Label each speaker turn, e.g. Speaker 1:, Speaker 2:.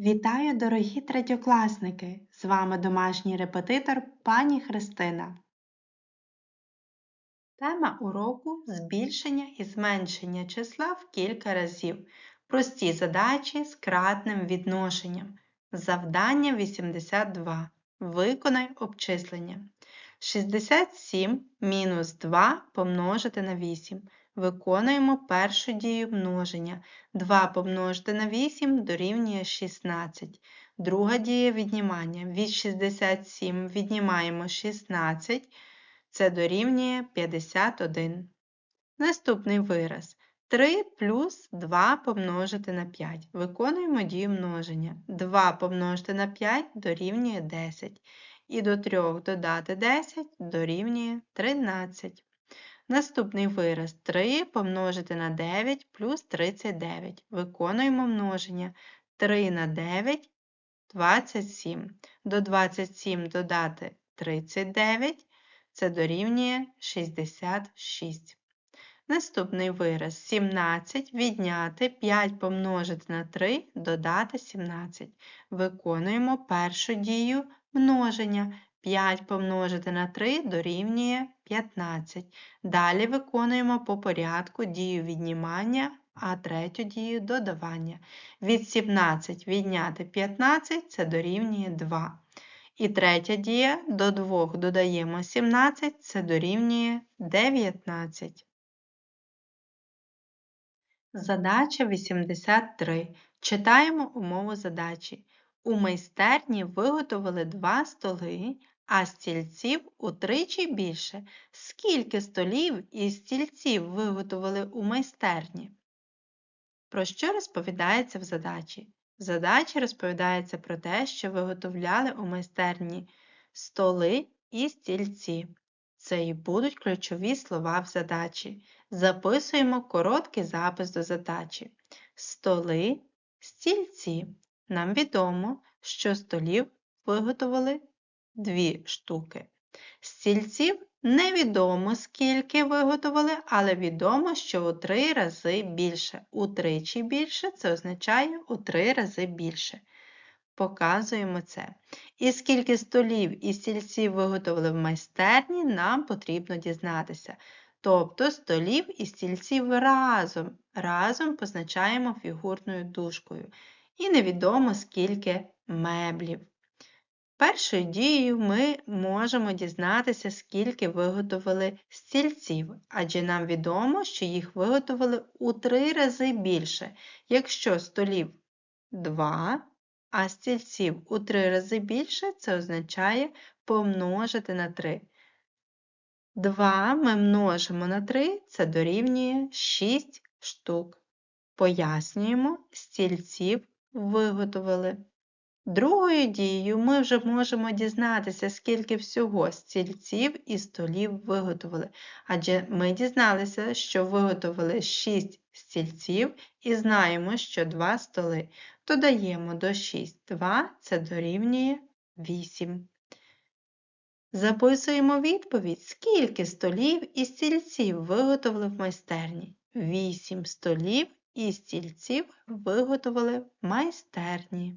Speaker 1: Вітаю, дорогі третьокласники! З вами домашній репетитор пані Христина. Тема уроку збільшення і зменшення числа в кілька разів. Прості задачі з кратним відношенням. Завдання 82. Виконай обчислення. 67 мінус 2 помножити на 8. Виконуємо першу дію множення. 2 помножити на 8 дорівнює 16. Друга дія віднімання. Від 67 віднімаємо 16, це дорівнює 51. Наступний вираз. 3 плюс 2 помножити на 5. Виконуємо дію множення. 2 помножити на 5 дорівнює 10. І до 3 додати 10 дорівнює 13. Наступний вираз 3 помножити на 9 плюс 39. Виконуємо множення. 3 на 9 27. До 27 додати 39, це дорівнює 66. Наступний вираз 17 відняти 5 помножити на 3, додати 17. Виконуємо першу дію множення. 5 помножити на 3 дорівнює 15. Далі виконуємо по порядку дію віднімання, а третю дію додавання. Від 17 відняти 15 це дорівнює 2. І третя дія до 2 додаємо 17, це дорівнює 19. Задача 83. Читаємо умову задачі. У майстерні виготовили два столи, а стільців утричі більше. Скільки столів і стільців виготовили у майстерні? Про що розповідається в задачі? В задачі розповідається про те, що виготовляли у майстерні столи і стільці. Це і будуть ключові слова в задачі. Записуємо короткий запис до задачі. Столи, стільці. Нам відомо, що столів виготовили дві штуки. Стільців невідомо, скільки виготовили, але відомо, що у три рази більше. Утричі більше це означає у три рази більше. Показуємо це. І скільки столів і стільців виготовили в майстерні, нам потрібно дізнатися. Тобто столів і стільців разом. Разом позначаємо фігурною дужкою. І невідомо, скільки меблів. Першою дією ми можемо дізнатися, скільки виготовили стільців, адже нам відомо, що їх виготовили у три рази більше. Якщо столів 2, а стільців у три рази більше, це означає помножити на 3. 2 ми множимо на 3, це дорівнює 6 штук. Пояснюємо, стільців виготовили. Другою дією ми вже можемо дізнатися, скільки всього стільців і столів виготовили, адже ми дізналися, що виготовили 6 стільців і знаємо, що 2 столи. Додаємо до 6 2, це дорівнює 8. Записуємо відповідь, скільки столів і стільців виготовили в майстерні. 8 столів і стільців виготовили в майстерні.